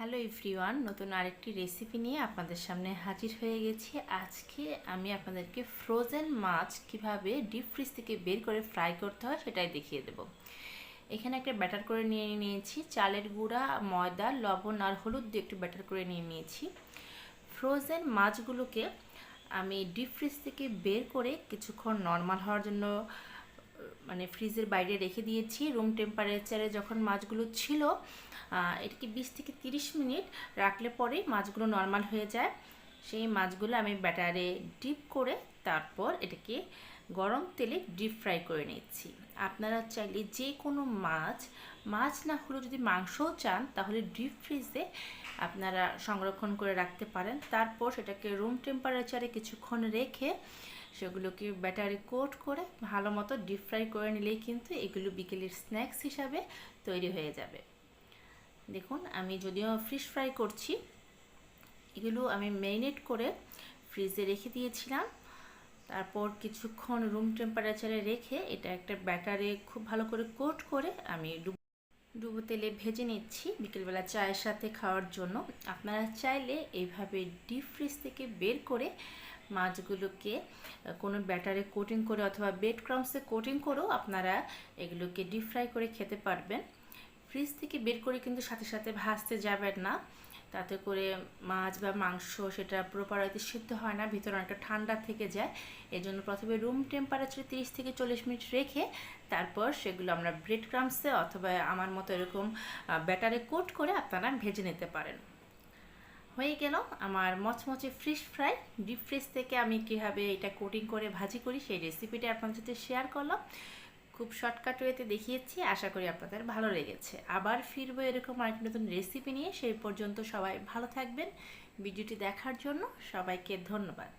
Hello everyone নতুন আরেকটি recipe নিয়ে আপনাদের সামনে হাজির হয়ে গেছি। আজকে আমি আপনাদেরকে ফ্রোজেন মাছ কীভাবে ডিপ ফ্রিজ থেকে বের করে ফ্রাই করতে হয় সেটাই দেখিয়ে দেব। এখানে একটা ব্যাটার করে নিয়ে নিয়েছি, চালের গুঁড়া, ময়দা, লবণ আর হলুদ দিয়ে একটু ব্যাটার করে নিয়ে নিয়েছি। ফ্রোজেন মাছগুলোকে আমি ডিপ ফ্রিজ থেকে বের করে কিছুক্ষণ নর্মাল হওয়ার জন্য মানে ফ্রিজের বাইরে রেখে দিয়েছি। রুম টেম্পারেচারে যখন মাছগুলো ছিল এটাকে বিশ থেকে তিরিশ মিনিট রাখলে পরেই মাছগুলো নর্মাল হয়ে যায়। সেই মাছগুলো আমি ব্যাটারে ডিপ করে তারপর এটাকে গরম তেলে ডিপ ফ্রাই করে নিচ্ছি। আপনারা চাইলে যে কোনো মাছ মাছ না হলেও যদি মাংসও চান, তাহলে ডিপ ফ্রিজে আপনারা সংরক্ষণ করে রাখতে পারেন। তারপর সেটাকে রুম টেম্পারেচারে কিছুক্ষণ রেখে সেগুলোকে ব্যাটারে কোট করে ভালো মতো ডিপ ফ্রাই করে নিলেই কিন্তু এগুলো বিকেলের স্ন্যাক্স হিসাবে তৈরি হয়ে যাবে। দেখুন, আমি যদিও ফিশ ফ্রাই করছি, এগুলো আমি ম্যারিনেট করে ফ্রিজে রেখে দিয়েছিলাম। তারপর কিছুক্ষণ রুম টেম্পারেচারে রেখে এটা একটা ব্যাটারে খুব ভালো করে কোট করে আমি ডুবো তেলে ভেজে নিচ্ছি বিকেলবেলা চায়ের সাথে খাওয়ার জন্য। আপনারা চাইলে এইভাবে ডিপ ফ্রিজ থেকে বের করে মাছগুলোকে কোনো ব্যাটারে কোটিং করে অথবা বেড ক্রামসে কোটিং করেও আপনারা এগুলোকে ডিপ ফ্রাই করে খেতে পারবেন। ফ্রিজ থেকে বের করে কিন্তু সাথে সাথে ভাজতে যাবেন না। তাতে করে মাছ বা মাংস সেটা প্রপার হয়তো সিদ্ধ হয় না, ভিতরে অনেকটা ঠান্ডা থেকে যায়। এই জন্য প্রথমে রুম টেম্পারেচারে তিরিশ থেকে চল্লিশ মিনিট রেখে তারপর সেগুলো আমরা ব্রেড ক্রামসে অথবা আমার মতো এরকম ব্যাটারে কোট করে আপনারা ভেজে নিতে পারেন। হয়ে গেল আমার মচমচে ফ্রিশ ফ্রাই ডিপ ফ্রিজ থেকে আমি কীভাবে এটা কোটিং করে ভাজি করি সেই রেসিপিটা আপনার সাথে শেয়ার করলাম। খুব শর্টকাট ওয়েতে দেখিয়েছি, আশা করি আপনাদের ভালো লেগেছে। আবার ফিরবো এরকম আরেক নতুন রেসিপি নিয়ে। সেই পর্যন্ত সবাই ভালো থাকবেন। ভিডিওটি দেখার জন্য সবাইকে ধন্যবাদ।